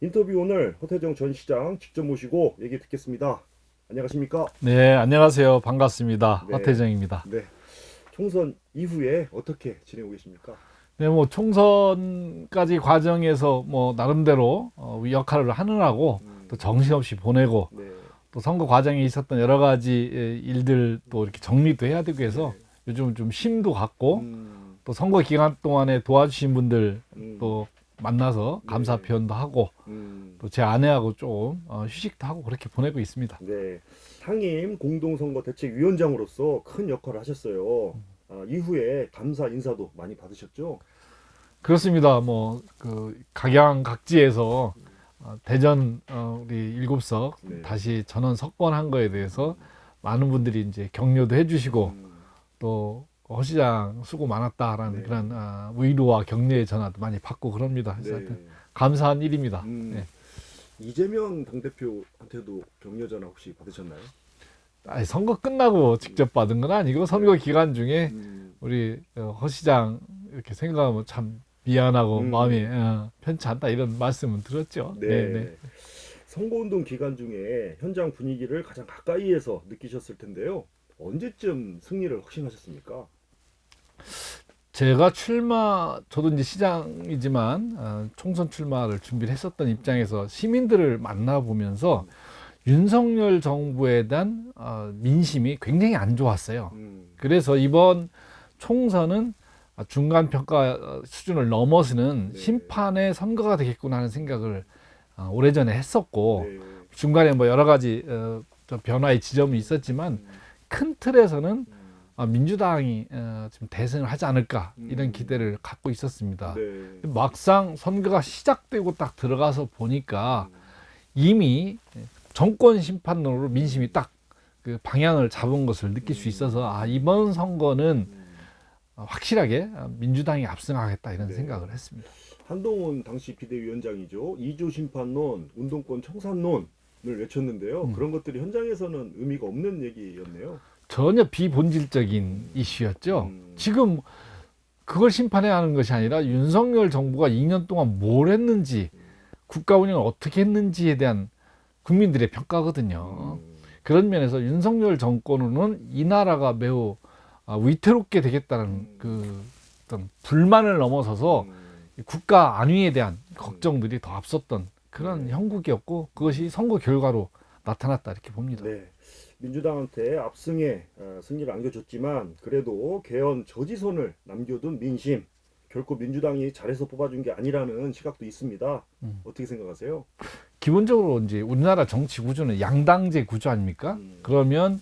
인터뷰 오늘 허태정 전 시장 직접 모시고 얘기 듣겠습니다. 안녕하십니까? 네, 안녕하세요. 반갑습니다. 네. 허태정입니다. 네. 총선 이후에 어떻게 지내고 계십니까? 네, 뭐 총선까지 과정에서 뭐 나름대로 어, 역할을 하느라고 음, 또 정신없이 보내고 네. 또 선거 과정에 있었던 여러 가지 예, 일들 또 이렇게 정리도 해야 되고 해서 요즘 좀 심도 갔고 음, 또 선거 기간 동안에 도와주신 분들 음, 또 만나서 감사 네. 표현도 하고 음, 또 제 아내하고 좀 어, 휴식도 하고 그렇게 보내고 있습니다. 네. 상임 공동선거 대책위원장으로서 큰 역할을 하셨어요. 음. 아, 이후에 감사 인사도 많이 받으셨죠? 그렇습니다. 뭐 그 각양각지에서 어, 대전 어, 우리 일곱석 네. 다시 전원 석권한 거에 대해서 많은 분들이 이제 격려도 해주시고 음, 또 허 시장 수고 많았다라는 네. 그런 아, 위로와 격려의 전화도 많이 받고 그럽니다. 그래서 네. 하여튼 감사한 일입니다. 음, 네. 이재명 당대표한테도 격려 전화 혹시 받으셨나요? 아니, 선거 끝나고 직접 받은 건 아니고 선거 기간 중에 음, 우리 어, 허시장 이렇게 생각하면 참 미안하고 음. 마음이 어, 편치 않다 이런 말씀은 들었죠. 네. 네, 네. 선거운동 기간 중에 현장 분위기를 가장 가까이에서 느끼셨을 텐데요. 언제쯤 승리를 확신하셨습니까? 제가 출마, 저도 이제 시장이지만 어, 총선 출마를 준비를 했었던 입장에서 시민들을 만나보면서 윤석열 정부에 대한 어, 민심이 굉장히 안 좋았어요. 음, 그래서 이번 총선은 중간 평가 수준을 넘어서는 네. 심판의 선거가 되겠구나 하는 생각을 어, 오래전에 했었고 네. 중간에 뭐 여러 가지 어, 좀 변화의 지점이 있었지만 음, 큰 틀에서는 민주당이 어, 지금 대선을 하지 않을까 이런 음. 기대를 갖고 있었습니다. 네. 막상 선거가 시작되고 딱 들어가서 보니까 음, 이미 정권 심판론으로 민심이 딱 그 방향을 잡은 것을 느낄 수 있어서 아 이번 선거는 음. 확실하게 민주당이 압승하겠다 이런 네. 생각을 했습니다. 한동훈 당시 비대위원장이죠. 이조 심판론, 운동권 청산론을 외쳤는데요. 음. 그런 것들이 현장에서는 의미가 없는 얘기였네요. 전혀 비본질적인 이슈였죠. 음. 지금 그걸 심판해야 하는 것이 아니라 윤석열 정부가 2년 동안 뭘 했는지 국가 운영을 어떻게 했는지에 대한 국민들의 평가거든요. 음, 그런 면에서 윤석열 정권으로는 이 나라가 매우 아, 위태롭게 되겠다는 음. 그 어떤 불만을 넘어서서 음, 이 국가 안위에 대한 걱정들이 더 앞섰던 그런 네. 형국이었고 그것이 선거 결과로 나타났다 이렇게 봅니다. 네. 민주당한테 압승에 어, 승리를 안겨줬지만 그래도 개헌 저지선을 남겨둔 민심 결코 민주당이 잘해서 뽑아준 게 아니라는 시각도 있습니다. 음. 어떻게 생각하세요? 기본적으로 이제 우리나라 정치 구조는 양당제 구조 아닙니까? 음. 그러면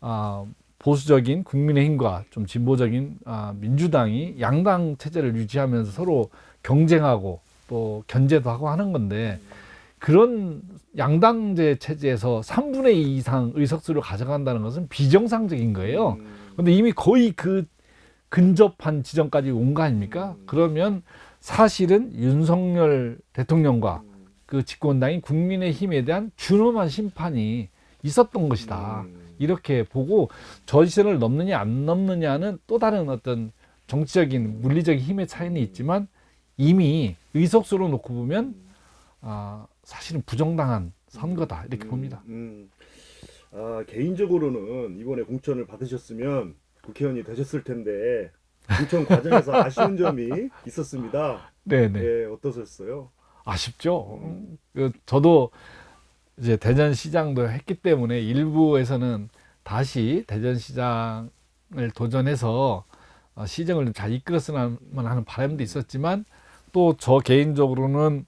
아, 보수적인 국민의힘과 좀 진보적인 아, 민주당이 양당 체제를 유지하면서 서로 경쟁하고 또 견제도 하고 하는 건데 그런 양당제 체제에서 3분의 2 이상 의석수를 가져간다는 것은 비정상적인 거예요. 음, 근데 이미 거의 그 근접한 지점까지 온 거 아닙니까? 음. 그러면 사실은 윤석열 대통령과 음, 그 집권당인 국민의힘에 대한 준엄한 심판이 있었던 것이다. 음, 이렇게 보고 저지선을 넘느냐 안 넘느냐는 또 다른 어떤 정치적인 물리적인 힘의 차이는 있지만 이미 의석수로 놓고 보면 아, 사실은 부정당한 선거다 이렇게 음, 봅니다. 음. 아, 개인적으로는 이번에 공천을 받으셨으면 국회의원이 되셨을 텐데 공천 과정에서 아쉬운 점이 있었습니다. 네네 네, 어떠셨어요? 아쉽죠. 음. 그 저도 이제 대전시장도 했기 때문에 일부에서는 다시 대전시장을 도전해서 어, 시정을 좀잘 이끌었으면 하는 바람도 있었지만 또 저 개인적으로는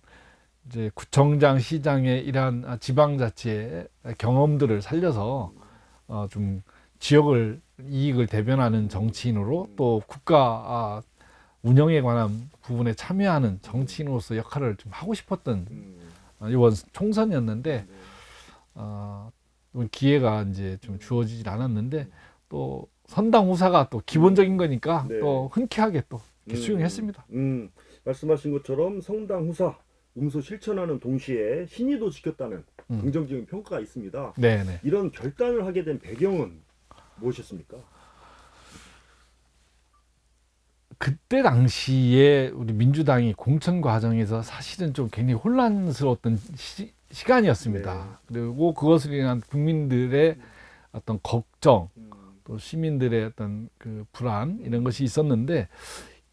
이제 구청장, 시장의 이러한 아, 지방자치의 경험들을 살려서 어, 좀 지역을 이익을 대변하는 정치인으로 또 국가 아, 운영에 관한 부분에 참여하는 정치인으로서 역할을 좀 하고 싶었던 음, 어, 이번 총선이었는데 네. 어, 기회가 이제 좀 주어지질 않았는데 또 선당 후사가 또 기본적인 거니까 네. 또 흔쾌하게 또 음, 수용했습니다. 음, 말씀하신 것처럼 성당 후사 음소 실천하는 동시에 신의도 지켰다는 음. 긍정적인 평가가 있습니다. 네네. 이런 결단을 하게 된 배경은 무엇이었습니까? 그때 당시에 우리 민주당이 공천 과정에서 사실은 좀 굉장히 혼란스러웠던 시, 간이었습니다 네. 그리고 그것을 인한 국민들의 어떤 걱정, 음, 또 시민들의 어떤 그 불안 이런 것이 있었는데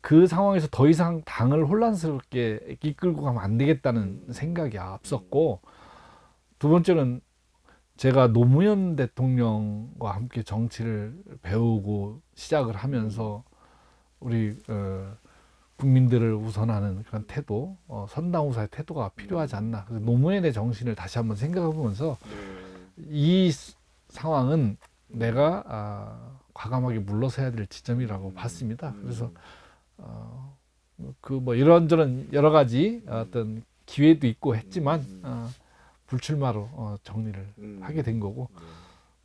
그 상황에서 더 이상 당을 혼란스럽게 이끌고 가면 안 되겠다는 생각이 앞섰고 두 번째는 제가 노무현 대통령과 함께 정치를 배우고 시작을 하면서 우리 어, 국민들을 우선하는 그런 태도, 어, 선당우사의 태도가 필요하지 않나. 그래서 노무현의 정신을 다시 한번 생각해 보면서 네. 이 스- 상황은 내가 아, 과감하게 물러서야 될 지점이라고 봤습니다. 음, 그래서 어, 그 뭐 이런저런 여러 가지 어떤 기회도 있고 했지만 음. 어, 불출마로 어, 정리를 음, 하게 된 거고 네.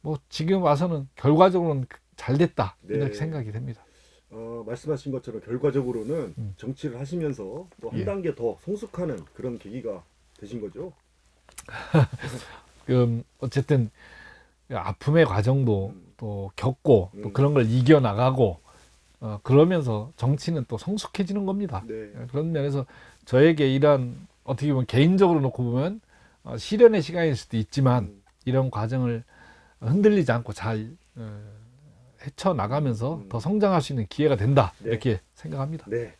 뭐 지금 와서는 결과적으로는 잘 됐다 네. 이렇게 생각이 됩니다. 어, 말씀하신 것처럼 결과적으로는 음. 정치를 하시면서 또한 예. 단계 더 성숙하는 그런 계기가 되신 거죠. 그 어쨌든 아픔의 과정도 음. 또 겪고 또 음. 그런 걸 이겨 나가고 어, 그러면서 정치는 또 성숙해지는 겁니다. 네. 그런 면에서 저에게 이런 어떻게 보면 개인적으로 놓고 보면 어, 시련의 시간일 수도 있지만 음, 이런 과정을 흔들리지 않고 잘 어, 헤쳐 나가면서 음. 더 성장할 수 있는 기회가 된다 네. 이렇게 생각합니다. 네.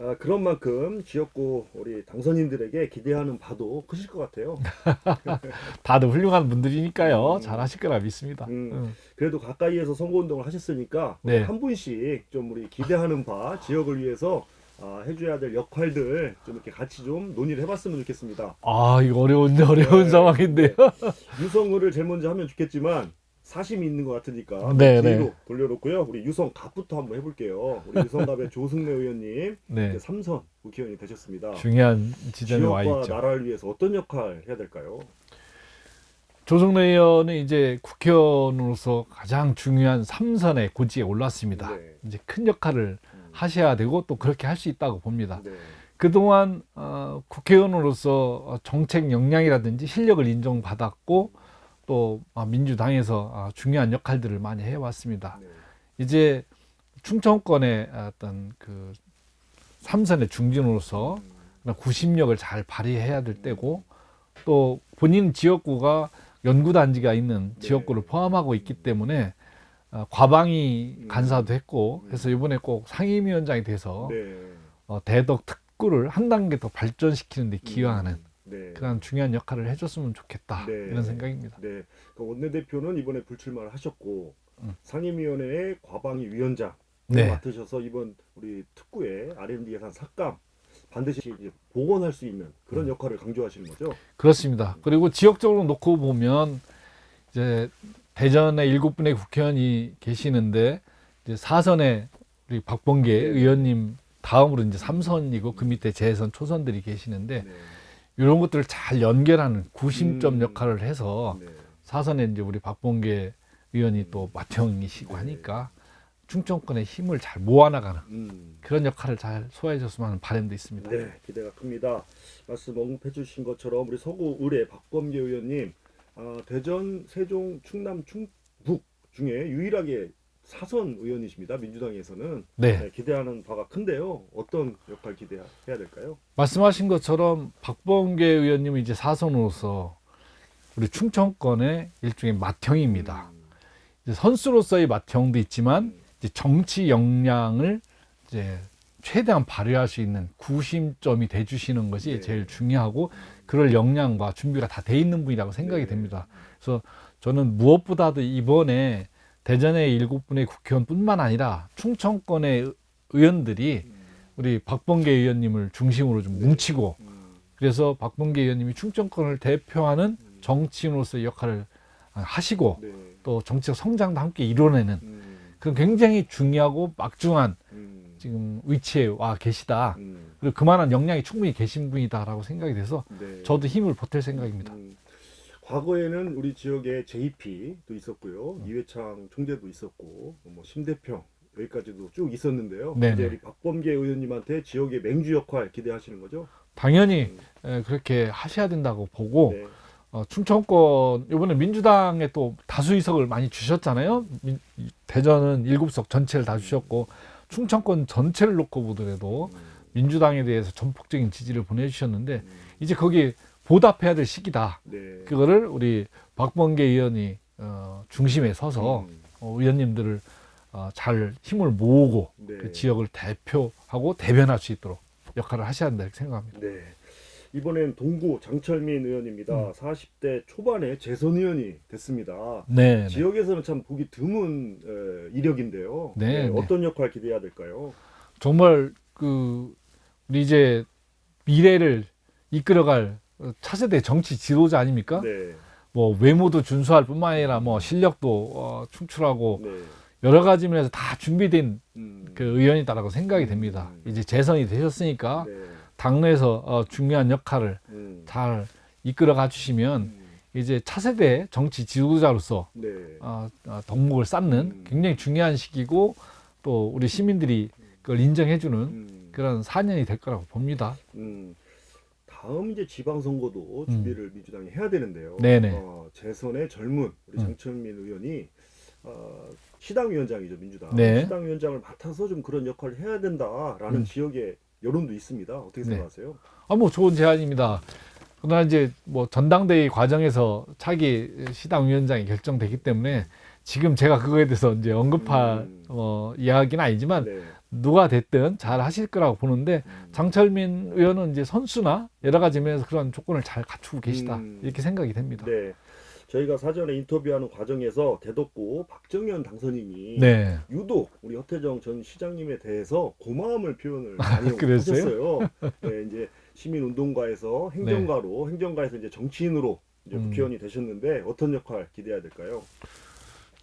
아, 그런 만큼 지역구 우리 당선인들에게 기대하는 바도 크실 것 같아요. 다들 훌륭한 분들이니까요. 음. 잘하실 거라 믿습니다. 음. 음. 그래도 가까이에서 선거운동을 하셨으니까 네. 한 분씩 좀 우리 기대하는 바 지역을 위해서 아, 해줘야 될 역할들 좀 이렇게 같이 좀 논의를 해봤으면 좋겠습니다. 아 이거 어려운 어려운 네. 상황인데요. 유성을을 제일 먼저 하면 좋겠지만 사심이 있는 것 같으니까 네, 뒤로 네. 돌려놓고요. 우리 유성갑부터 한번 해볼게요. 우리 유성갑의 조승래 의원님 네, 이제 삼선 국회의원이 되셨습니다. 중요한 지점에 와 지역과 있죠. 나라를 위해서 어떤 역할 해야 될까요? 조성래 의원은 이제 국회의원으로서 가장 중요한 삼선의 고지에 올랐습니다. 네. 이제 큰 역할을 음. 하셔야 되고 또 그렇게 할 수 있다고 봅니다. 네. 그동안 어, 국회의원으로서 어, 정책 역량이라든지 실력을 인정받았고 또 아, 민주당에서 아, 중요한 역할들을 많이 해왔습니다. 네. 이제 충청권의 어떤 그 삼선의 중진으로서 음. 구심력을 잘 발휘해야 될 때고 또 본인 지역구가 연구단지가 있는 네. 지역구를 포함하고 있기 때문에 어, 과방위 음. 간사도 했고 그래서 이번에 꼭 상임위원장이 돼서 네. 어, 대덕 특구를 한 단계 더 발전시키는 데 기여하는 음. 네. 그런 중요한 역할을 해줬으면 좋겠다 네. 이런 생각입니다. 네. 그 원내대표는 이번에 불출마를 하셨고 음. 상임위원회의 과방위 위원장 네. 맡으셔서 이번 우리 특구의 R&D 예산 삭감 반드시 이제 복원할 수 있는 그런 음. 역할을 강조하시는 거죠. 그렇습니다. 그리고 지역적으로 놓고 보면 이제 대전에 일곱 분의 국회의원이 계시는데 이제 사선에 우리 박범계 네. 의원님 다음으로 이제 삼선이고 그 밑에 재선 초선들이 계시는데 네. 이런 것들을 잘 연결하는 구심점 음. 역할을 해서 네. 사선에 이제 우리 박범계 의원이 또 맏형이시고 네. 하니까 충청권의 힘을 잘 모아나가는 음. 그런 역할을 잘 소화해줬으면 하는 바람도 있습니다. 네, 기대가 큽니다. 말씀 언급해 주신 것처럼 우리 서구 의뢰 박범계 의원님 아, 대전, 세종, 충남, 충북 중에 유일하게 사선 의원이십니다. 민주당에서는 네. 네, 기대하는 바가 큰데요. 어떤 역할 기대해야 될까요? 말씀하신 것처럼 박범계 의원님은 이제 사선으로서 우리 충청권의 일종의 맏형입니다. 음, 이제 선수로서의 맏형도 있지만 음, 이제 정치 역량을 이제 최대한 발휘할 수 있는 구심점이 돼 주시는 것이 네. 제일 중요하고 그럴 역량과 준비가 다 돼 있는 분이라고 생각이 네. 됩니다. 그래서 저는 무엇보다도 이번에 대전의 일곱 분의 국회의원뿐만 아니라 충청권의 의- 의원들이 음, 우리 박범계 의원님을 중심으로 좀 네. 뭉치고 음, 그래서 박범계 의원님이 충청권을 대표하는 음, 정치인으로서의 역할을 하시고 네, 또 정치적 성장도 함께 이뤄내는 음, 그런 굉장히 중요하고 막중한 음, 지금 위치에 와 계시다. 음, 그리고 그만한 역량이 충분히 계신 분이다라고 생각이 돼서 네. 저도 힘을 보탤 생각입니다. 음, 과거에는 우리 지역에 JP도 있었고요, 이회창 총재도 있었고, 뭐 심대평 여기까지도 쭉 있었는데요. 네네. 이제 우리 박범계 의원님한테 지역의 맹주 역할 기대하시는 거죠? 당연히 음, 에, 그렇게 하셔야 된다고 보고 네. 어, 충청권 이번에 민주당에 또 다수 의석을 많이 주셨잖아요. 민- 대전은 일곱 석 전체를 다 주셨고 충청권 전체를 놓고 보더라도 음, 민주당에 대해서 전폭적인 지지를 보내주셨는데 음, 이제 거기에 보답해야 될 시기다. 네. 그거를 우리 박범계 의원이 어, 중심에 서서 음, 어, 의원님들을 어, 잘 힘을 모으고 네. 그 지역을 대표하고 대변할 수 있도록 역할을 하셔야 한다 이렇게 생각합니다. 네. 이번엔 동구 장철민 의원입니다. 음. 40대 초반에 재선 의원이 됐습니다. 네, 네. 지역에서는 참 보기 드문 에, 이력인데요. 네, 네. 어떤 역할 기대해야 될까요? 정말 그 우리 이제 미래를 이끌어갈 어, 차세대 정치 지도자 아닙니까? 네. 뭐 외모도 준수할 뿐만 아니라 뭐 실력도 어, 충출하고 네. 여러 가지 면에서 다 준비된 음, 그 의원이다라고 생각이 됩니다. 음. 이제 재선이 되셨으니까 네. 당내에서 어, 중요한 역할을 음, 잘 이끌어 가 주시면 음, 이제 차세대 정치 지도자로서 네. 어, 어, 덕목을 쌓는 음. 굉장히 중요한 시기고 또 우리 시민들이 그걸 인정해주는 음, 그런 4년이 될 거라고 봅니다. 음, 다음 이제 지방선거도 음. 준비를 민주당이 해야 되는데요. 네네. 어, 재선의 젊은 우리 음. 장철민 의원이 어, 시당위원장이죠 민주당. 네. 시당위원장을 맡아서 좀 그런 역할을 해야 된다라는 음. 지역의 여론도 있습니다. 어떻게 네. 생각하세요? 아, 뭐 좋은 제안입니다. 그러나 이제 뭐 전당대회 과정에서 차기 시당위원장이 결정되기 때문에 지금 제가 그거에 대해서 이제 언급할 음. 어, 이야기는 아니지만 네. 누가 됐든 잘 하실 거라고 보는데 음. 장철민 의원은 이제 선수나 여러 가지 면에서 그런 조건을 잘 갖추고 계시다 음. 이렇게 생각이 됩니다. 네. 저희가 사전에 인터뷰하는 과정에서 대덕구 박정현 당선인이 네. 유독 우리 허태정 전 시장님에 대해서 고마움을 표현을 많이? 하셨어요. 네, 이제 시민운동가에서 행정가로 행정가에서 이제 정치인으로 이제 음. 국회의원이 되셨는데 어떤 역할 기대해야 될까요?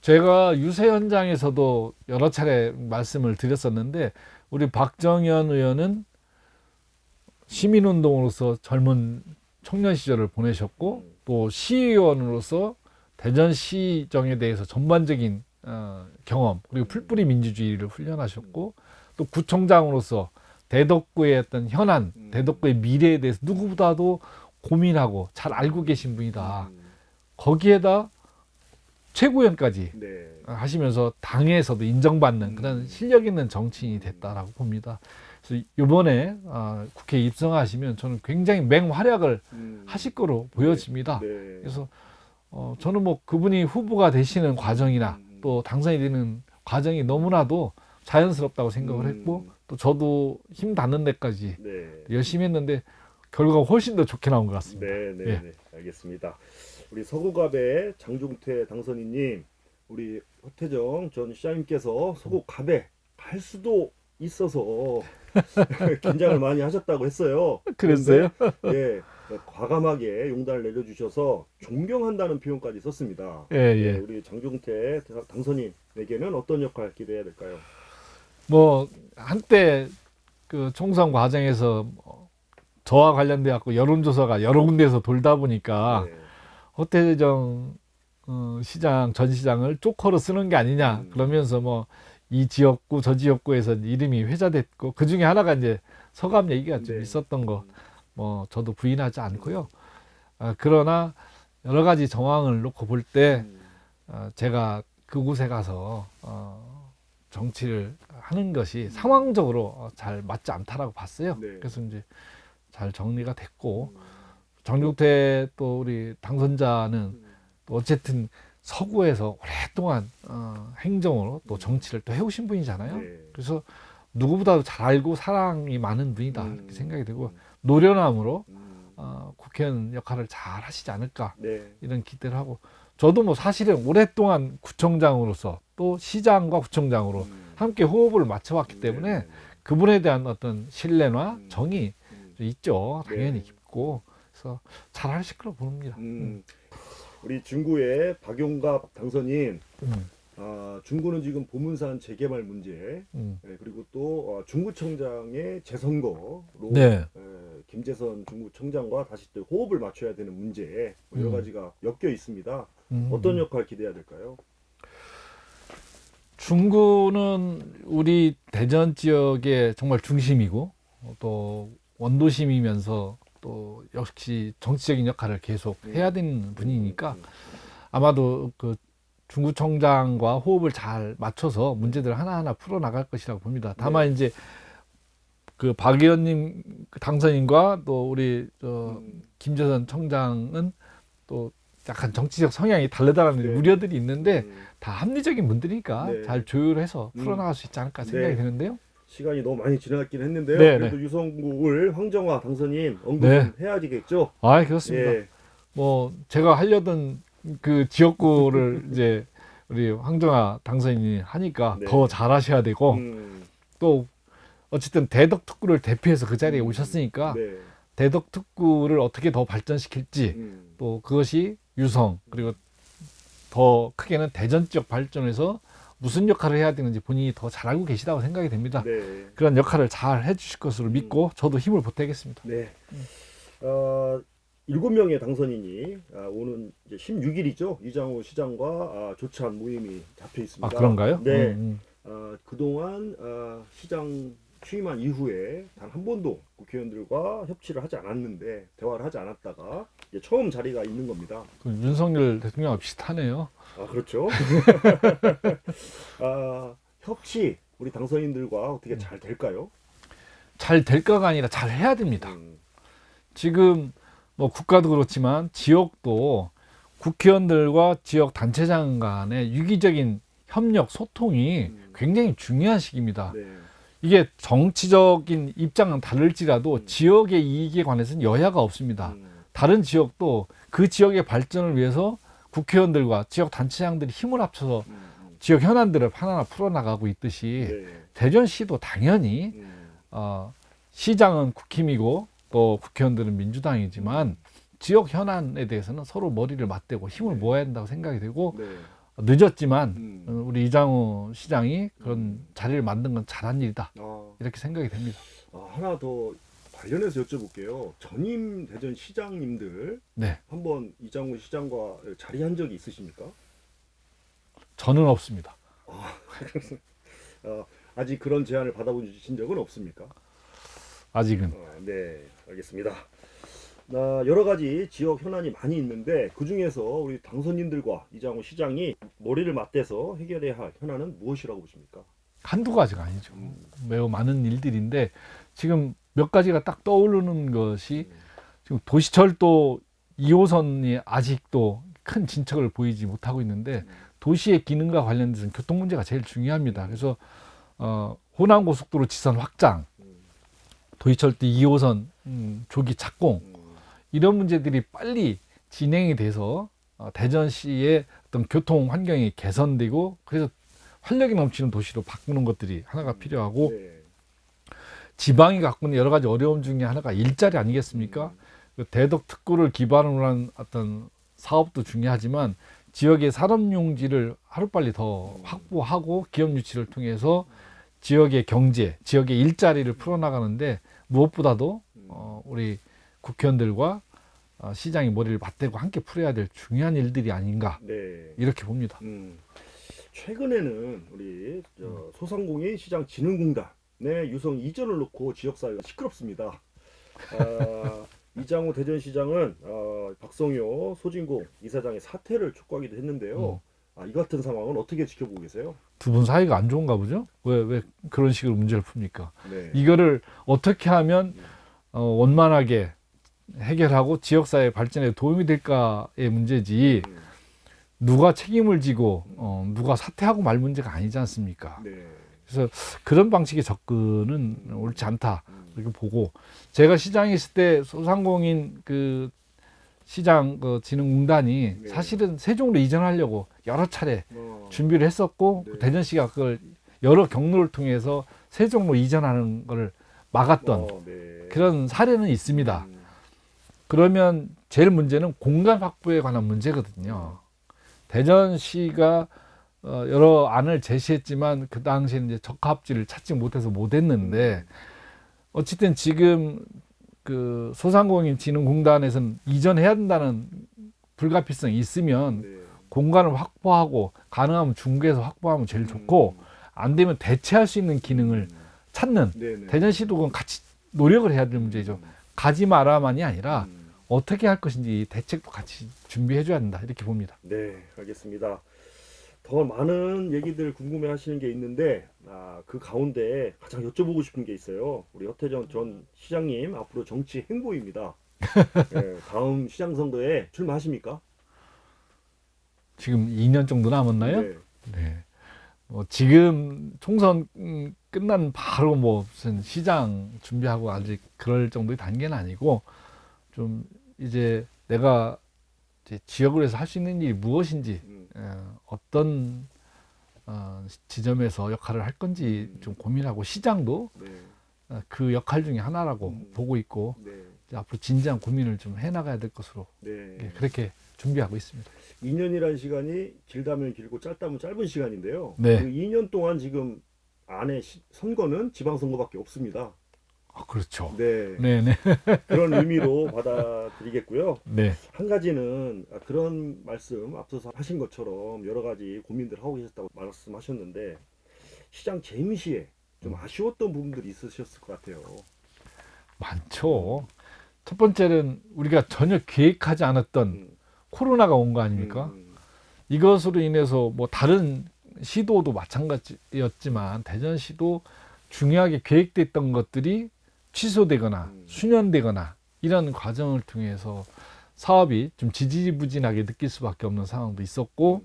제가 유세 현장에서도 여러 차례 말씀을 드렸었는데 우리 박정현 의원은 시민운동으로서 젊은 청년 시절을 보내셨고 음. 또 시의원으로서 대전시정에 대해서 전반적인 어, 경험 그리고 풀뿌리 민주주의를 훈련하셨고 또 구청장으로서 대덕구의 어떤 현안, 음. 대덕구의 미래에 대해서 누구보다도 고민하고 잘 알고 계신 분이다. 음, 거기에다 최고위원까지 네. 하시면서 당에서도 인정받는 음. 그런 실력 있는 정치인이 됐다라고 봅니다. 그래서 이번에 아, 국회에 입성하시면 저는 굉장히 맹활약을 음, 하실 거로 보여집니다. 네. 그래서 어, 저는 뭐 그분이 후보가 되시는 과정이나 음. 또 당선이 되는 과정이 너무나도 자연스럽다고 생각을 음. 했고 또 저도 힘 닿는 데까지 네. 열심히 했는데 결과가 훨씬 더 좋게 나온 것 같습니다. 네, 네, 예. 네. 알겠습니다. 우리 서구갑의 장종태 당선인님, 우리 허태정 전 시장님께서 서구갑에 갈 수도 있어서 긴장을 많이 하셨다고 했어요. 그랬어요? 예, 과감하게 용단을 내려주셔서 존경한다는 표현까지 썼습니다. 예, 예, 예. 우리 장종태 당선인에게는 어떤 역할 기대해야 될까요? 뭐 한때 그 총선 과정에서 뭐 저와 관련돼 갖고 여론조사가 여러 군데에서 돌다 보니까 네. 허태정 어, 시장 전 시장을 쪼커로 쓰는 게 아니냐 음. 그러면서 뭐 이 지역구 저 지역구에서 이름이 회자됐고 그 중에 하나가 이제 서감 얘기가 좀 네. 있었던 거 뭐 저도 부인하지 않고요. 아, 그러나 여러 가지 정황을 놓고 볼때 음, 어, 제가 그곳에 가서 어, 정치를 하는 것이 상황적으로 어, 잘 맞지 않다라고 봤어요. 네. 그래서 이제 잘 정리가 됐고 음, 정육태 또 우리 당선자는 음, 또 어쨌든 서구에서 오랫동안 어, 행정으로 또 정치를 또 해오신 분이잖아요. 네. 그래서 누구보다도 잘 알고 사랑이 많은 분이다 음, 이렇게 생각이 되고 음, 노련함으로 음, 어, 국회의원 역할을 잘 하시지 않을까 네. 이런 기대를 하고 저도 뭐 사실은 오랫동안 구청장으로서 또 시장과 구청장으로 음, 함께 호흡을 맞춰왔기 때문에 네, 네, 그분에 대한 어떤 신뢰나 음. 정이 음. 좀 있죠 당연히 네. 깊고 그래서 잘 하실 거라고 봅니다. 음, 우리 중구의 박용갑 당선인, 음, 아, 중구는 지금 보문산 재개발 문제, 음. 예, 그리고 또 어, 중구청장의 재선거로 네. 예, 김재선 중구청장과 다시 또 호흡을 맞춰야 되는 문제 뭐 여러 음. 가지가 엮여 있습니다. 음. 어떤 역할 기대해야 될까요? 중구는 우리 대전 지역의 정말 중심이고 또 원도심이면서 또 역시 정치적인 역할을 계속 해야 되는 분이니까 음, 아마도 그 중구청장과 호흡을 잘 맞춰서 문제들을 하나하나 풀어 나갈 것이라고 봅니다. 다만 이제 그박 의원님 그 당선인과 또 우리 저 음, 김재선 청장은 또 약간 정치적 성향이 다르다는 네. 우려들이 있는데 음, 다 합리적인 분들이니까 네. 잘 조율해서 음. 풀어나갈 수 있지 않을까 생각이 네. 드는데요. 시간이 너무 많이 지나갔긴 했는데요. 네, 그래도 유성구를 황정화 당선인 언급 네. 해야지겠죠. 아 그렇습니다. 예. 뭐 제가 하려던 그 지역구를 이제 우리 황정아 당선인이 하니까 네. 더 잘하셔야 되고 음, 또 어쨌든 대덕 특구를 대표해서 그 자리에 음. 오셨으니까 네. 대덕 특구를 어떻게 더 발전시킬지 음, 또 그것이 유성 그리고 더 크게는 대전 지역 발전에서 무슨 역할을 해야 되는지 본인이 더 잘 알고 계시다고 생각이 됩니다. 네. 그런 역할을 잘 해주실 것으로 믿고 저도 힘을 보태겠습니다. 네. 어, 일곱 명의 당선인이 아, 오는 이제 16일이죠. 이장호 시장과 아, 조찬 모임이 잡혀 있습니다. 아 그런가요? 네. 음, 아, 그동안 아, 시장 취임한 이후에 단 한 번도 국회의원들과 협치를 하지 않았는데 대화를 하지 않았다가 이제 처음 자리가 있는 겁니다. 그 윤석열 대통령과 비슷하네요. 아 그렇죠. 아, 협치 우리 당선인들과 어떻게 잘 될까요? 잘 될까가 아니라 잘 해야 됩니다. 음, 지금 뭐 국가도 그렇지만 지역도 국회의원들과 지역 단체장 간의 유기적인 협력 소통이 음. 굉장히 중요한 시기입니다. 네. 이게 정치적인 입장은 다를지라도 음. 지역의 이익에 관해서는 여야가 없습니다. 음, 다른 지역도 그 지역의 발전을 위해서 국회의원들과 지역 단체장들이 힘을 합쳐서 음, 음. 지역 현안들을 하나하나 풀어나가고 있듯이 네. 대전시도 당연히 음, 어, 시장은 국힘이고 또 국회의원들은 민주당이지만 지역 현안에 대해서는 서로 머리를 맞대고 힘을 네. 모아야 한다고 생각이 되고 네. 늦었지만 음. 어, 우리 이장우 시장이 그런 음. 자리를 만든 건 잘한 일이다 아, 이렇게 생각이 됩니다. 아, 하나 더 관련해서 여쭤볼게요. 전임 대전 시장님들 네, 한번 이장훈 시장과 자리한 적이 있으십니까? 저는 없습니다. 어, 아직 그런 제안을 받아보신 적은 없습니까? 아직은 어, 네, 알겠습니다. 나 여러 가지 지역 현안이 많이 있는데 그 중에서 우리 당선인들과 이장훈 시장이 머리를 맞대서 해결해야 할 현안은 무엇이라고 보십니까? 한두 가지가 아니죠. 음. 매우 많은 일들인데 지금 몇 가지가 딱 떠오르는 것이 지금 도시철도 2호선이 아직도 큰 진척을 보이지 못하고 있는데 음. 도시의 기능과 관련돼서는 교통 문제가 제일 중요합니다. 그래서 어, 호남 고속도로 지선 확장, 음, 도시철도 2호선 음, 조기 착공 음, 이런 문제들이 빨리 진행이 돼서 어, 대전시의 어떤 교통 환경이 개선되고 그래서 활력이 넘치는 도시로 바꾸는 것들이 하나가 필요하고 네. 지방이 갖고 있는 여러 가지 어려움 중에 하나가 일자리 아니겠습니까? 음, 그 대덕 특구를 기반으로 한 어떤 사업도 중요하지만 지역의 산업 용지를 하루빨리 더 확보하고 기업 유치를 통해서 지역의 경제, 지역의 일자리를 풀어나가는데 무엇보다도 음. 어, 우리 국회의원들과 어, 시장이 머리를 맞대고 함께 풀어야 될 중요한 일들이 아닌가 네. 이렇게 봅니다. 음, 최근에는 우리 저 소상공인 시장 진흥공단의 유성 이전을 놓고 지역사회가 시끄럽습니다. 아, 이장호 대전시장은 어, 박성효 소진공 이사장의 사퇴를 촉구하기도 했는데요. 아, 이 같은 상황은 어떻게 지켜보고 계세요? 두 분 사이가 안 좋은가 보죠? 왜, 왜 그런 식으로 문제를 풉니까? 네. 이거를 어떻게 하면 어, 원만하게 해결하고 지역사회 발전에 도움이 될까의 문제지 음, 누가 책임을 지고 어, 누가 사퇴하고 말 문제가 아니지 않습니까? 네. 그래서 그런 방식의 접근은 옳지 않다 음, 이렇게 보고 제가 시장에 있을 때 소상공인 그 시장 그 진흥공단이 네. 사실은 세종으로 이전하려고 여러 차례 어, 준비를 했었고 네. 대전시가 그걸 여러 경로를 통해서 세종으로 이전하는 걸 막았던 어, 네. 그런 사례는 있습니다. 음, 그러면 제일 문제는 공간 확보에 관한 문제거든요. 대전시가 어, 여러 안을 제시했지만 그 당시에 이제 적합지를 찾지 못해서 못했는데 어쨌든 지금 그 소상공인 진흥공단에서는 이전해야 된다는 불가피성이 있으면 네. 공간을 확보하고 가능하면 중구에서 확보하면 제일 좋고 안 되면 대체할 수 있는 기능을 음, 찾는 네 네. 대전시도 그건 같이 노력을 해야 될 문제죠. 가지 마라만이 아니라 음, 어떻게 할 것인지 대책도 같이 준비해 줘야 된다 이렇게 봅니다. 네, 알겠습니다. 더 많은 얘기들 궁금해 하시는 게 있는데 아, 그 가운데 가장 여쭤보고 싶은 게 있어요. 우리 허태정 전 시장님 앞으로 정치 행보입니다. 네, 다음 시장 선거에 출마하십니까? 지금 2년 정도 남았나요? 네. 네. 뭐 지금 총선 음, 끝난 바로 뭐 무슨 시장 준비하고 아직 그럴 정도의 단계는 아니고 좀 이제 내가 이제 지역을 해서 할 수 있는 일이 무엇인지 음, 어, 어떤 어, 지점에서 역할을 할 건지 좀 고민하고 시장도 네. 어, 그 역할 중에 하나라고 음. 보고 있고 네. 앞으로 진지한 고민을 좀 해나가야 될 것으로 네. 예, 그렇게 준비하고 있습니다. 2년이라는 시간이 길다면 길고 짧다면 짧은 시간인데요. 네. 그 2년 동안 지금 안에 시- 선거는 지방선거밖에 없습니다. 아, 그렇죠. 네. 네, 네, 그런 의미로 받아들이겠고요. 네. 한 가지는 아, 그런 말씀 앞서서 하신 것처럼 여러 가지 고민들 하고 계셨다고 말씀하셨는데 시장 재임시에 좀 음. 아쉬웠던 부분들이 있으셨을 것 같아요. 많죠. 첫 번째는 우리가 전혀 계획하지 않았던 음, 코로나가 온 거 아닙니까? 음, 이것으로 인해서 뭐 다른 시도도 마찬가지였지만 대전시도 중요하게 계획됐던 것들이 취소되거나 음. 수년되거나 이런 과정을 통해서 사업이 좀 지지부진하게 느낄 수밖에 없는 상황도 있었고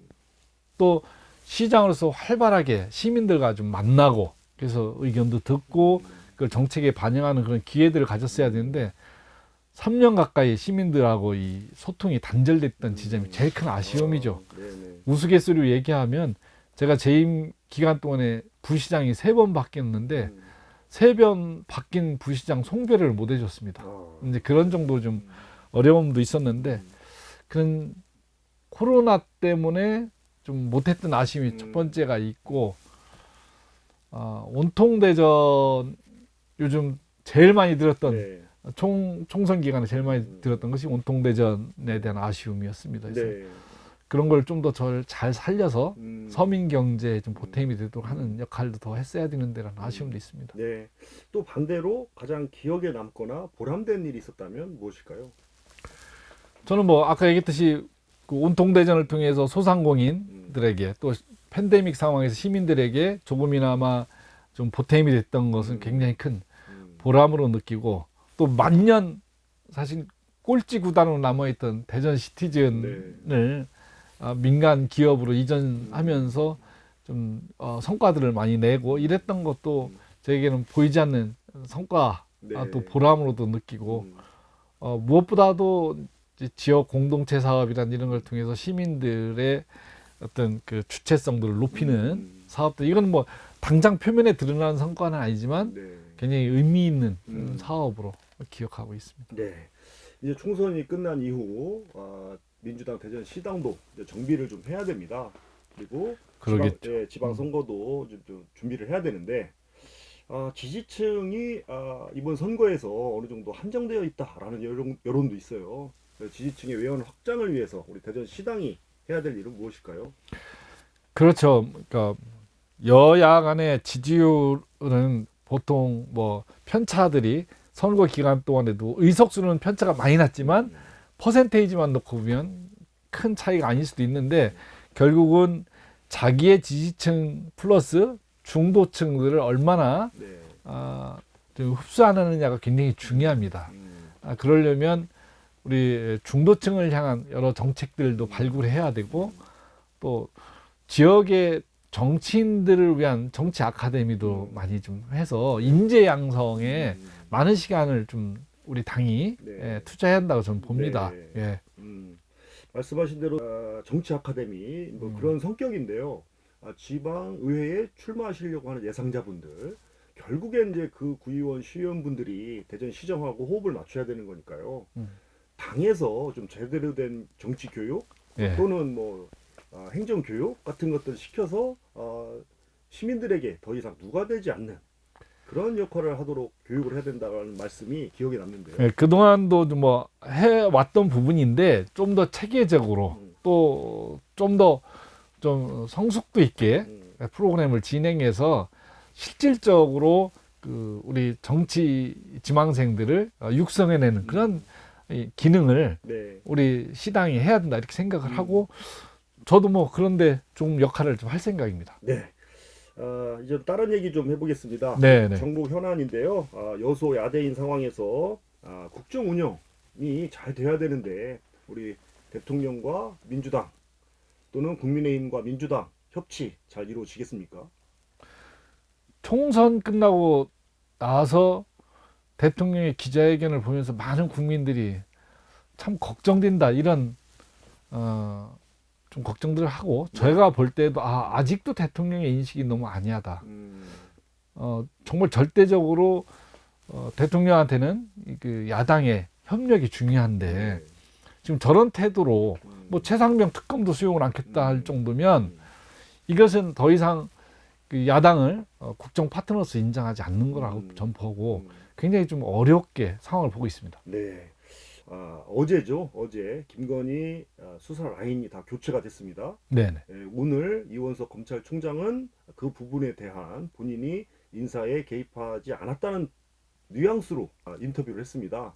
또 시장으로서 활발하게 시민들과 좀 만나고 그래서 의견도 듣고 그걸 정책에 반영하는 그런 기회들을 가졌어야 되는데 3년 가까이 시민들하고 이 소통이 단절됐던 지점이 제일 큰 아쉬움이죠. 아. 우스갯소리로 얘기하면 제가 재임 기간 동안에 부시장이 세 번 바뀌었는데 음, 세번 바뀐 부시장 송별을 못 해줬습니다. 아, 이제 그런 정도 좀 어려움도 있었는데 음, 그런 코로나 때문에 좀 못했던 아쉬움이 음. 첫 번째가 있고 아, 온통대전 요즘 제일 많이 들었던 네. 총 총선 기간에 제일 많이 음. 들었던 것이 온통 대전에 대한 아쉬움이었습니다. 그래서 네. 그런 걸 좀더잘 살려서 음, 서민 경제에 좀 보탬이 되도록 하는 역할도 더 했어야 되는데라는 음. 아쉬움도 있습니다. 네. 또 반대로 가장 기억에 남거나 보람된 일이 있었다면 무엇일까요? 저는 뭐 아까 얘기했듯이 그 온통 대전을 통해서 소상공인들에게 또 팬데믹 상황에서 시민들에게 조금이나마 좀 보탬이 됐던 것은 음. 굉장히 큰 음, 보람으로 느끼고 또 만년 사실 꼴찌 구단으로 남아있던 대전 시티즌을 아, 민간 기업으로 이전하면서 좀 어, 성과들을 많이 내고 이랬던 것도 음, 저에게는 보이지 않는 성과 네. 아, 또 보람으로도 느끼고 음, 어, 무엇보다도 지역 공동체 사업이란 이런 걸 통해서 시민들의 어떤 그 주체성들을 높이는 음, 사업들 이건 뭐 당장 표면에 드러나는 성과는 아니지만 네. 굉장히 의미 있는 음. 사업으로 기억하고 있습니다. 네. 이제 총선이 끝난 이후 아, 민주당 대전 시당도 이제 정비를 좀 해야 됩니다. 그리고 그러겠죠. 지방, 예, 지방 선거도 좀, 좀 준비를 해야 되는데 아, 지지층이 아, 이번 선거에서 어느 정도 한정되어 있다라는 여론, 여론도 있어요. 지지층의 외연 확장을 위해서 우리 대전 시당이 해야 될 일은 무엇일까요? 그렇죠. 그러니까 여야 간의 지지율은 보통 뭐 편차들이 선거 기간 동안에도 의석수는 편차가 많이 났지만 퍼센테이지만 놓고 보면 큰 차이가 아닐 수도 있는데 결국은 자기의 지지층 플러스 중도층들을 얼마나 네. 아, 좀 흡수하느냐가 굉장히 중요합니다. 음, 아, 그러려면 우리 중도층을 향한 여러 정책들도 발굴해야 되고 또 지역의 정치인들을 위한 정치 아카데미도 음. 많이 좀 해서 인재 양성에 음, 많은 시간을 좀 우리 당이 네. 예, 투자해야 한다고 저는 봅니다. 네. 예. 음, 말씀하신 대로 아, 정치 아카데미 뭐 음. 그런 성격인데요. 아, 지방 의회에 출마하시려고 하는 예상자분들 결국엔 이제 그 구의원 시의원분들이 대전 시정하고 호흡을 맞춰야 되는 거니까요. 음. 당에서 좀 제대로 된 정치 교육 예. 또는 뭐 아, 행정 교육 같은 것들 시켜서 아, 시민들에게 더 이상 누가 되지 않는 그런 역할을 하도록 교육을 해야 된다는 말씀이 기억에 남는데요. 예, 그동안도 좀뭐 해왔던 부분인데 좀 더 체계적으로 음. 또좀 더 좀 성숙도 있게 음, 프로그램을 진행해서 실질적으로 그 우리 정치 지망생들을 어, 육성해내는 그런 이 기능을 네. 우리 시당이 해야 된다 이렇게 생각을 음. 하고 저도 뭐 그런데 좀 역할을 좀 할 생각입니다. 네. 아, 이제 다른 얘기 좀 해보겠습니다. 네, 네. 정부 현안인데요. 아, 여소 야대인 상황에서 아, 국정 운영이 잘 돼야 되는데 우리 대통령과 민주당 또는 국민의힘과 민주당 협치 잘 이루어지겠습니까? 총선 끝나고 나서 대통령의 기자회견을 보면서 많은 국민들이 참 걱정된다 이런 어, 좀 걱정들을 하고 제가 볼 때도 아, 아직도 대통령의 인식이 너무 아니하다. 음, 어, 정말 절대적으로 어, 대통령한테는 이그 야당의 협력이 중요한데 네. 지금 저런 태도로 음, 뭐 최상병 특검도 수용을 않겠다 할 정도면 음, 이것은 더 이상 그 야당을 어, 국정 파트너로서 인정하지 않는 거라고 음. 전포하고 음. 굉장히 좀 어렵게 상황을 보고 있습니다. 네. 아, 어제죠. 어제 김건희 아, 수사 라인이 다 교체가 됐습니다. 예, 오늘 이원석 검찰총장은 그 부분에 대한 본인이 인사에 개입하지 않았다는 뉘앙스로 아, 인터뷰를 했습니다.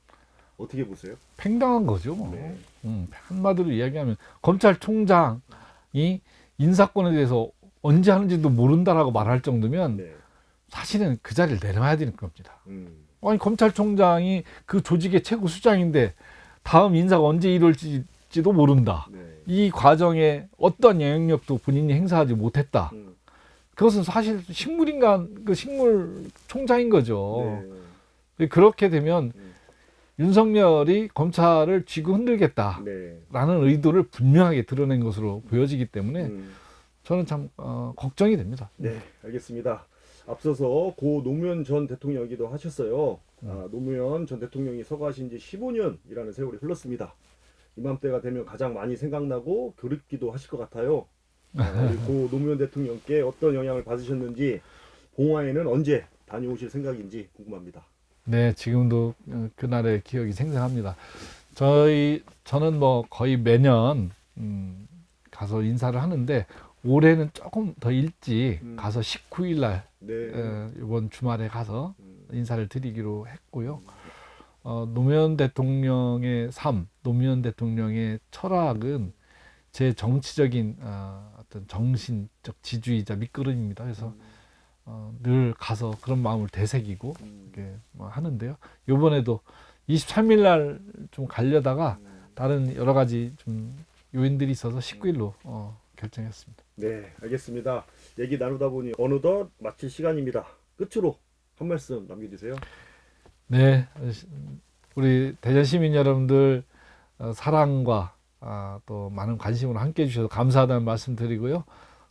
어떻게 보세요? 팽당한 거죠. 뭐. 네. 음, 한마디로 이야기하면 검찰총장이 인사권에 대해서 언제 하는지도 모른다라고 말할 정도면 네. 사실은 그 자리를 내려놔야 되는 겁니다. 음, 아니 검찰총장이 그 조직의 최고 수장인데 다음 인사가 언제 이룰지도 모른다. 네. 이 과정에 어떤 영향력도 본인이 행사하지 못했다. 음, 그것은 사실 식물인간 그 식물 총장인 거죠. 네. 그렇게 되면 음. 윤석열이 검찰을 쥐고 흔들겠다라는 네. 의도를 분명하게 드러낸 것으로 보여지기 때문에 음, 저는 참 어, 걱정이 됩니다. 네, 알겠습니다. 앞서서 고 노무현 전 대통령이기도 하셨어요. 음. 아, 노무현 전 대통령이 서거하신 지 15년이라는 세월이 흘렀습니다. 이맘때가 되면 가장 많이 생각나고 그립기도 하실 것 같아요. 아, 고 노무현 대통령께 어떤 영향을 받으셨는지 봉화에는 언제 다녀오실 생각인지 궁금합니다. 네, 지금도 어, 그날의 기억이 생생합니다. 저희 저는 뭐 거의 매년 음, 가서 인사를 하는데 올해는 조금 더 일찍 음. 가서 19일 날 네. 어, 이번 주말에 가서 음, 인사를 드리기로 했고요. 어, 노무현 대통령의 삶, 노무현 대통령의 철학은 제 정치적인 어, 어떤 정신적 지주이자 밑거름입니다. 그래서 음, 어, 늘 가서 그런 마음을 되새기고 음, 이렇게 뭐 하는데요. 이번에도 23일 날 좀 가려다가 음. 다른 여러 가지 좀 요인들이 있어서 19일로 어, 결정했습니다. 네, 알겠습니다. 얘기 나누다 보니 어느덧 마칠 시간입니다. 끝으로 한 말씀 남겨주세요. 네, 우리 대전 시민 여러분들 어, 사랑과 아, 또 많은 관심으로 함께해 주셔서 감사하다는 말씀 드리고요.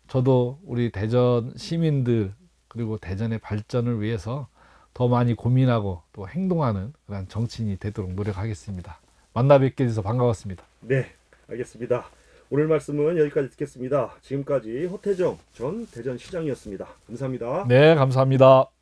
저도 우리 대전 시민들 그리고 대전의 발전을 위해서 더 많이 고민하고 또 행동하는 그런 정치인이 되도록 노력하겠습니다. 만나 뵙게 돼서 반가웠습니다. 네, 알겠습니다. 오늘 말씀은 여기까지 듣겠습니다. 지금까지 허태정 전 대전시장이었습니다. 감사합니다. 네, 감사합니다.